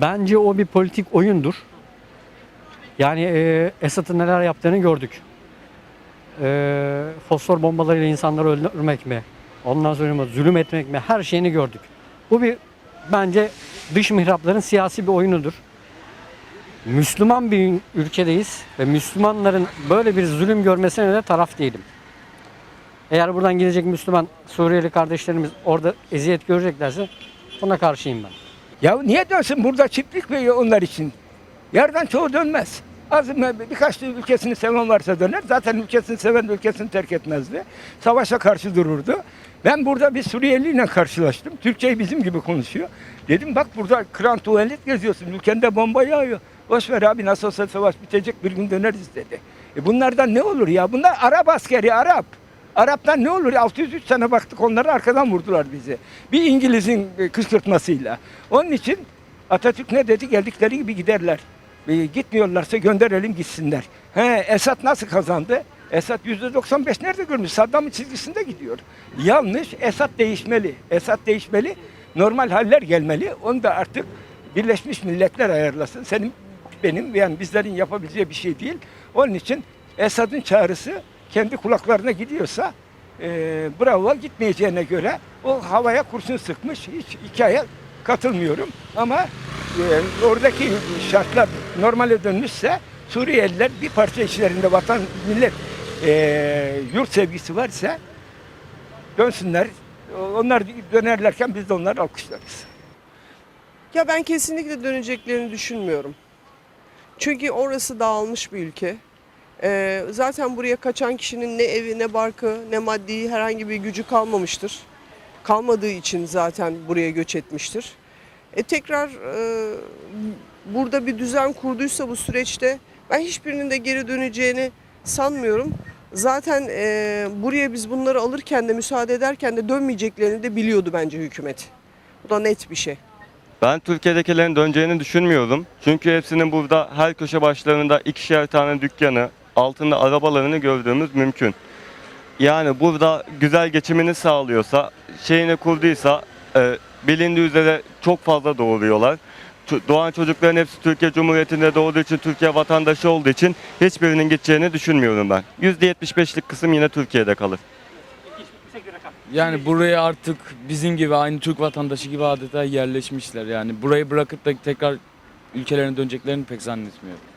Bence o bir politik oyundur. Yani e, Esad'ın neler yaptığını gördük. E, fosfor bombalarıyla insanları öldürmek mi? Ondan sonra zulüm etmek mi? Her şeyini gördük. Bu bir bence dış mihrapların siyasi bir oyunudur. Müslüman bir ülkedeyiz ve Müslümanların böyle bir zulüm görmesine de taraf değilim. Eğer buradan gidecek Müslüman Suriyeli kardeşlerimiz orada eziyet göreceklerse buna karşıyım ben. Ya niye dönsün burada çiftlik veriyor onlar için? Yerden çoğu dönmez. Az birkaç ülkesini seven varsa döner. Zaten ülkesini seven ülkesini terk etmezdi. Savaşa karşı dururdu. Ben burada bir Suriyeliyle karşılaştım. Türkçeyi bizim gibi konuşuyor. Dedim bak burada kran tuvalet geziyorsun. Ülkende bomba yağıyor. Boş ver abi nasıl olsa savaş bitecek bir gün döneriz dedi. E bunlardan ne olur ya? Bunlar Arap askeri Arap. Arap'tan ne olur? 603 sene baktık onları arkadan vurdular bizi. Bir İngiliz'in e, kışkırtmasıyla. Onun için Atatürk ne dedi? Geldikleri gibi giderler. E, gitmiyorlarsa gönderelim gitsinler. He, Esad nasıl kazandı? Esad %95 nerede görmüş? Saddam'ın çizgisinde gidiyor. Yanlış. Esad değişmeli. Esad değişmeli. Normal haller gelmeli. Onu da artık Birleşmiş Milletler ayarlasın. Senin benim yani bizlerin yapabileceği bir şey değil. Onun için Esad'ın çağrısı kendi kulaklarına gidiyorsa e, bravo gitmeyeceğine göre o havaya kurşun sıkmış. Hiç hikaye katılmıyorum. Ama e, oradaki şartlar normale dönmüşse Suriyeliler bir parça işlerinde vatan millet e, yurt sevgisi varsa dönsünler. Onlar dönerlerken biz de onları alkışlarız. Ya ben kesinlikle döneceklerini düşünmüyorum. Çünkü orası dağılmış bir ülke. Ee, zaten buraya kaçan kişinin ne evi, ne barkı, ne maddi herhangi bir gücü kalmamıştır. Kalmadığı için zaten buraya göç etmiştir. E tekrar e, burada bir düzen kurduysa bu süreçte ben hiçbirinin de geri döneceğini sanmıyorum. Zaten e, buraya biz bunları alırken de müsaade ederken de dönmeyeceklerini de biliyordu bence hükümet. Bu da net bir şey. Ben Türkiye'dekilerin döneceğini düşünmüyorum. Çünkü hepsinin burada her köşe başlarında ikişer tane dükkanı, altında arabalarını gördüğümüz mümkün. Yani burada güzel geçimini sağlıyorsa, şeyini kurduysa e, bilindiği üzere çok fazla doğuruyorlar. Doğan çocukların hepsi Türkiye Cumhuriyeti'nde doğduğu için, Türkiye vatandaşı olduğu için hiçbirinin gideceğini düşünmüyorum ben. %75'lik kısım yine Türkiye'de kalır. Yani buraya artık bizim gibi aynı Türk vatandaşı gibi adeta yerleşmişler. Yani burayı bırakıp da tekrar ülkelerine döneceklerini pek zannetmiyorum.